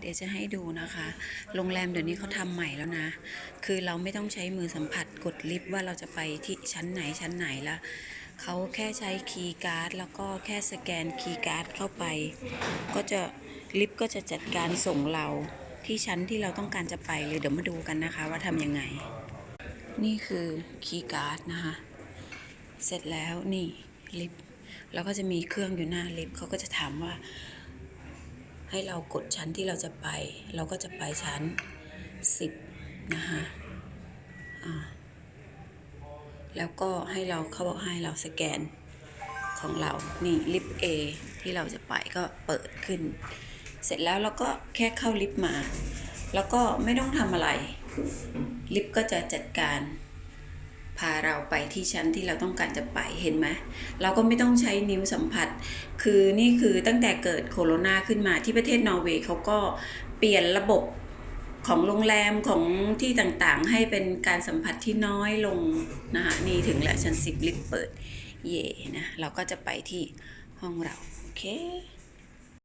เดี๋ยวจะให้ดูนะคะ โรงแรมเดี๋ยวนี้เขาทำใหม่แล้วนะ คือเราไม่ต้องใช้มือสัมผัสกดลิฟต์ว่าเราจะไปที่ชั้นไหนชั้นไหนละเขาแค่ใช้คีย์การ์ดแล้วก็แค่สแกนคีย์การ์ดเข้าไป ก็จะลิฟต์ก็จะจัดการส่งเราที่ชั้นที่เราต้องการจะไปเลยเดี๋ยวมาดูกันนะคะว่าทำยังไง นี่คือคีย์การ์ดนะคะ เสร็จแล้วนี่ลิฟต์แล้วก็จะมีเครื่องอยู่หน้าลิฟต์เขาก็จะถามว่า ให้เรากดชั้นที่เราจะไป เราก็จะไปชั้น 10 นะคะแล้วก็ให้เราเขาบอกให้เราสแกนของเรา นี่ลิฟต์ A ที่เราจะไปก็เปิดขึ้น เสร็จแล้วเราก็แค่เข้าลิฟต์มา แล้วก็ไม่ต้องทำอะไร ลิฟต์ก็จะจัดการ พาเราไปที่ชั้นที่เราต้องการจะไปเห็นไหมเราก็ไม่ต้องใช้นิ้วสัมผัส คือนี่คือตั้งแต่เกิดโคโรนาขึ้นมาที่ประเทศนอร์เวย์เขาก็เปลี่ยนระบบของโรงแรมของที่ต่างๆ ให้เป็นการสัมผัสที่น้อยลงนะคะนี่ถึงแล้วชั้นสิบลิฟต์เปิด เย่นะเราก็จะไปที่ห้องเรา โอเค